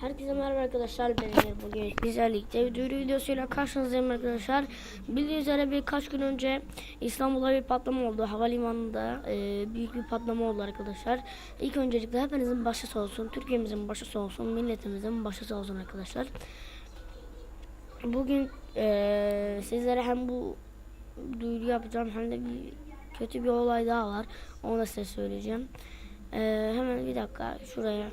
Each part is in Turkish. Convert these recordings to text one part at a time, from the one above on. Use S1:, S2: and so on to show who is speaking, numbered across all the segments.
S1: Herkese merhaba arkadaşlar ben Emir. Bugün güzellikte duyuru videosuyla karşınızdayım arkadaşlar. Bildiğiniz üzere birkaç gün önce İstanbul'da bir patlama oldu. Havalimanında e, büyük bir patlama oldu arkadaşlar. İlk öncelikle hepinizin başı sağ olsun Türkiye'mizin başı sağ olsun milletimizin başı sağ olsun arkadaşlar. Bugün e, sizlere hem bu duyuru yapacağım hem de bir kötü bir olay daha var. Onu da size söyleyeceğim. E, Hemen bir dakika şuraya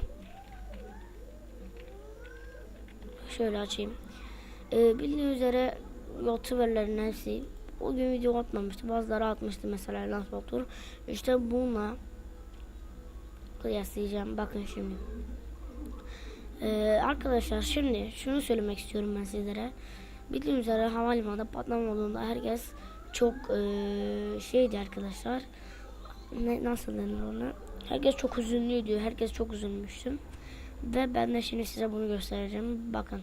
S1: Şöyle açayım. Ee, bildiğiniz üzere youtuberlerin hepsi o gün video atmamıştı. Bazıları atmıştı mesela Lance Motor. İşte bununla kıyaslayacağım. Bakın şimdi. Ee, arkadaşlar şimdi şunu söylemek istiyorum ben sizlere. Bildiğiniz üzere havalimanında patlama olduğunda herkes çok ee, şeydi arkadaşlar. Ne, nasıl denir ona? Herkes çok üzünlüydü. Herkes çok üzülmüştü. Ve ben de şimdi size bunu göstereceğim. Bakın.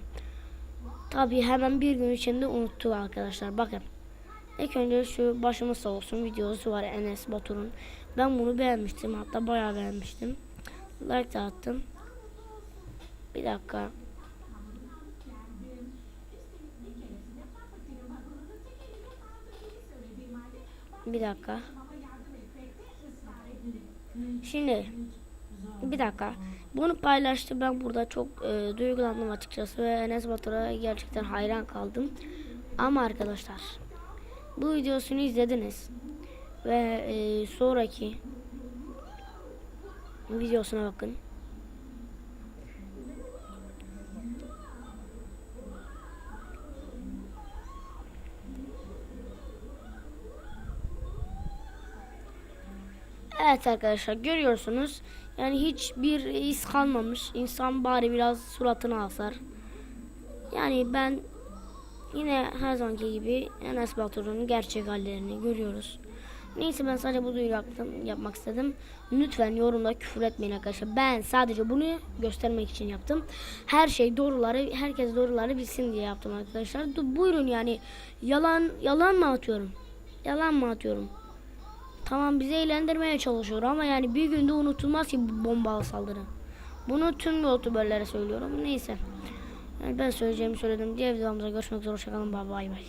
S1: Tabii hemen bir gün içinde unuttuk arkadaşlar. Bakın. İlk önce şu başımız sağ olsun videosu var Enes Batur'un. Ben bunu beğenmiştim. Hatta bayağı beğenmiştim. Like de attım. Bir dakika. Bir dakika. Şimdi bir dakika. Bunu paylaştı. Ben burada çok e, duygulandım açıkçası ve Enes Batur'a gerçekten hayran kaldım. Ama arkadaşlar bu videosunu izlediniz ve e, sonraki videosuna bakın. Evet arkadaşlar görüyorsunuz. Yani hiçbir iz kalmamış. İnsan bari biraz suratını asar. Yani ben yine her zamanki gibi Enes Batur'un gerçek hallerini görüyoruz. Neyse ben sadece bu duyuru yaptım, yapmak istedim. Lütfen yorumda küfür etmeyin arkadaşlar. Ben sadece bunu göstermek için yaptım. Her şey doğruları, herkes doğruları bilsin diye yaptım arkadaşlar. Du- Buyurun yani yalan yalan mı atıyorum? Yalan mı atıyorum? Tamam bizi eğlendirmeye çalışıyor ama yani bir günde unutulmaz ki bu bombalı saldırı. Bunu tüm youtuberlere söylüyorum. Neyse. Yani ben söyleyeceğimi söyledim. Diğer videomuzda görüşmek üzere. Hoşçakalın. Bay bay.